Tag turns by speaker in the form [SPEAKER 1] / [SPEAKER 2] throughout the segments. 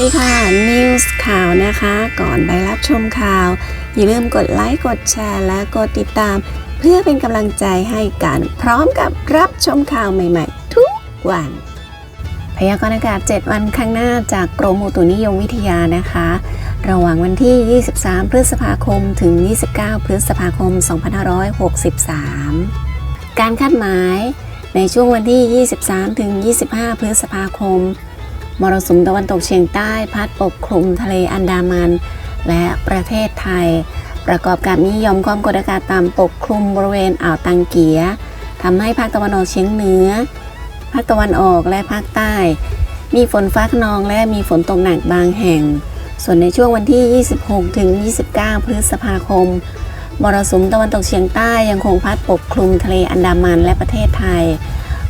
[SPEAKER 1] ดีค่ะ News ข่าวนะคะ ก่อนไปรับชมข่าว อย่าลืมกดไลค์ กดแชร์ และกดติดตาม เพื่อเป็นกำลังใจให้กันพร้อมกับรับชมข่าวใหม่ๆ ทุกวัน พยากรณ์อากาศ 7 วันข้างหน้าจากกรมอุตุนิยมวิทยานะคะ ระหว่างวันที่ 23 พฤษภาคมถึง 29 พฤษภาคม 2563 การคาดหมายในช่วงวันที่ 23 ถึง 25 พฤษภาคม มรสุมตะวันตกเฉียงใต้พัดปกคลุมทะเลอันดามัน และประเทศไทย ประกอบกับมียอมความกดอากาศต่ำปกคลุมบริเวณอ่าวตังเกียทำให้ภาคตะวันออกเฉียงเหนือ ภาคตะวันออกและภาคใต้ มีฝนฟ้าขนองและมีฝนตกหนักบางแห่ง ส่วนในช่วงวันที่ 26 ถึง 29 พฤษภาคม มรสุมตะวันตกเฉียงใต้ยังคงพัดปกคลุมทะเลอันดามันและประเทศไทย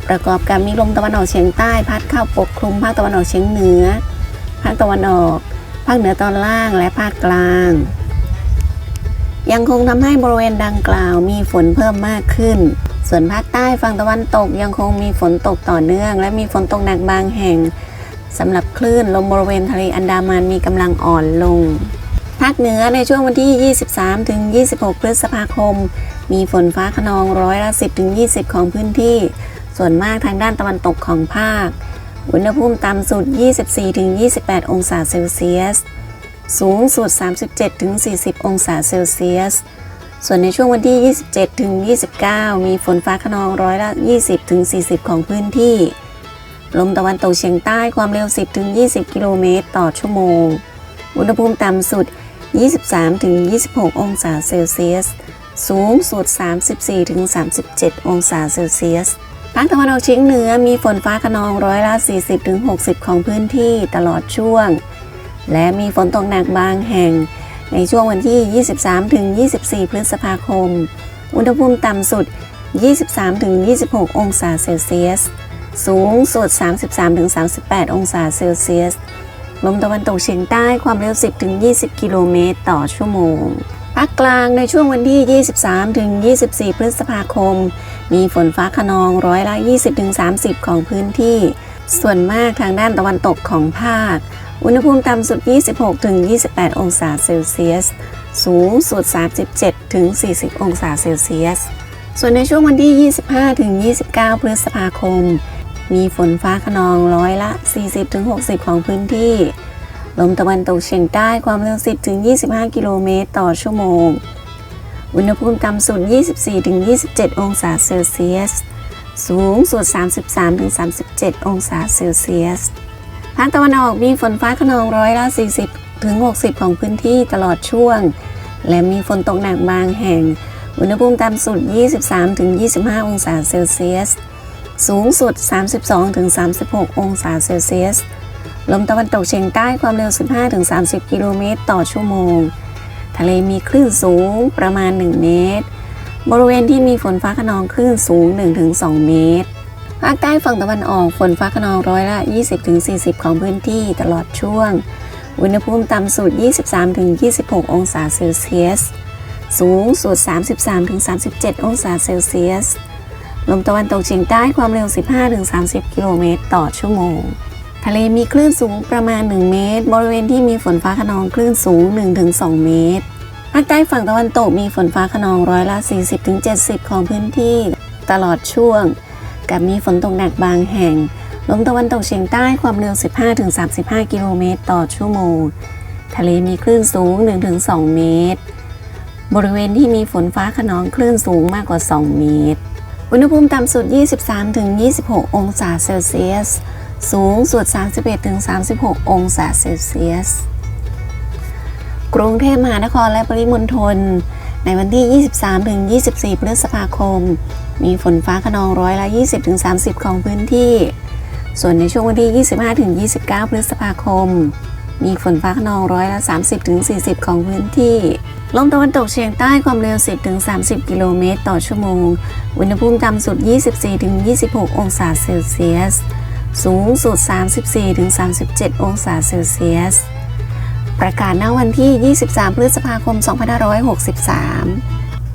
[SPEAKER 1] ประกอบกับมีลมตะวันออกเฉียงใต้พัดเข้าปกคลุมภาคตะวันออกเฉียงเหนือ ภาคตะวันออก ภาคเหนือตอนล่างและภาคกลาง ยังคงทำให้บริเวณดังกล่าวมีฝนเพิ่มมากขึ้น ส่วนภาคใต้ฝั่งตะวันตกยังคงมีฝนตกต่อเนื่อง และมีฝนตกหนักบางแห่งสำหรับคลื่นลมบริเวณทะเลอันดามันมีกำลังอ่อนลง ภาคเหนือในช่วงวันที่ 23 ถึง 26 พฤษภาคม มีฝนฟ้าขนองร้อยละ 10 ถึง 20 ของพื้นที่ ส่วนมากทางด้านตะวันตกของภาค อุณหภูมิต่ำสุด 24ถึง28 องศาเซลเซียส สูงสุด 37ถึง40 องศาเซลเซียส ส่วนในช่วงวันที่ 27ถึง29 มีฝนฟ้าขนองร้อยละ 20ถึง40 ของพื้นที่ ลมตะวันตกเฉียงใต้ความเร็ว 10ถึง20 กิโลเมตรต่อชั่วโมง อุณหภูมิต่ำสุด 23ถึง26 องศาเซลเซียส สูงสุด 34ถึง37 องศาเซลเซียส ภาคตะวันออกเฉียงเหนือมีฝนฟ้าขนองร้อยละ 40ถึง60 ของพื้นที่ตลอดช่วง และมีฝนตกหนักบางแห่ง ในช่วงวันที่ 23ถึง24 พฤษภาคม อุณหภูมิต่ำสุด 23ถึง26 องศาเซลเซียส สูงสุด 33ถึง38 องศาเซลเซียส ลมตะวันตกเฉียงใต้ความเร็ว 10ถึง20 กิโลเมตรต่อชั่วโมง ภาคกลางในช่วงวันที่ 23 ถึง 24 พฤษภาคม มีฝนฟ้าขนองร้อยละ 20ถึง30 ของพื้นที่ ส่วนมากทางด้านตะวันตกของภาค อุณหภูมิต่ำสุด 26ถึง28 องศาเซลเซียส สูงสุด 37ถึง40 องศาเซลเซียส ส่วนในช่วงวันที่ 25ถึง29 พฤษภาคม มีฝนฟ้าขนองร้อยละ 40ถึง60 ของพื้นที่ ลมตะวันตกเฉียงใต้ความเร็ว 10ถึง25 กิโลเมตรต่อชั่วโมง อุณหภูมิต่ำสุด 24ถึง27 องศาเซลเซียส สูงสุด 33ถึง37 องศาเซลเซียส ภาคตะวันออกมีฝนฟ้าขนองร้อยละ 40 ถึง 60 ของพื้นที่ตลอดช่วง และมีฝนตกหนักบางแห่ง อุณหภูมิต่ำสุด 23ถึง25 องศาเซลเซียส สูงสุด 32ถึง36 องศาเซลเซียส ลมตะวันตกเฉียงใต้ความเร็ว 15-30 กิโลเมตรต่อชั่วโมง ทะเลมีคลื่นสูงประมาณ 1 เมตร บริเวณที่มีฝนฟ้าขนองคลื่นสูง 1-2 เมตร ภาคใต้ฝั่งตะวันออกฝนฟ้าขนองร้อยละ 20-40 ของพื้นที่ตลอดช่วง อุณหภูมิต่ำสุด 23-26 องศาเซลเซียส สูงสุด 33-37 องศาเซลเซียส ลมตะวันตกเฉียงใต้ความเร็ว 15-30 กิโลเมตรต่อชั่วโมง ทะเลมีคลื่นสูงประมาณ 1 เมตร บริเวณที่มีฝนฟ้าขนองคลื่นสูง 1-2 เมตร ภาคใต้ฝั่งตะวันตกมีฝนฟ้าขนองร้อยละ 40-70 ของพื้นที่ตลอดช่วง กับมีฝนตกหนักบางแห่ง ลมตะวันตกเฉียงใต้ความเร็ว 15-35 กิโลเมตร ต่อชั่วโมง ทะเลมีคลื่นสูง 1-2 เมตร บริเวณที่มีฝนฟ้าขนองคลื่นสูงมากกว่า 2 เมตร อุณหภูมิต่ำสุด 23-26 องศาเซลเซียส สูงสุด 31-36 องศาเซลเซียส กรุงเทพมหานครและปริมณฑลในวันที่ 23-24 พฤษภาคม มีฝนฟ้าขนองร้อยละ 20-30 ของพื้นที่ ส่วนในช่วงวันที่ 25-29 พฤษภาคม มีฝนฟ้าขนองร้อยละ 30-40 ของพื้นที่ ลมตะวันตกเฉียงใต้ความเร็ว 10-30 กิโลเมตรต่อชั่วโมง อุณหภูมิต่ำสุด 24-26 องศาเซลเซียส สูงสุด 34-37 องศาเซลเซียส ประกาศณวันที่ 23 พฤษภาคม 2563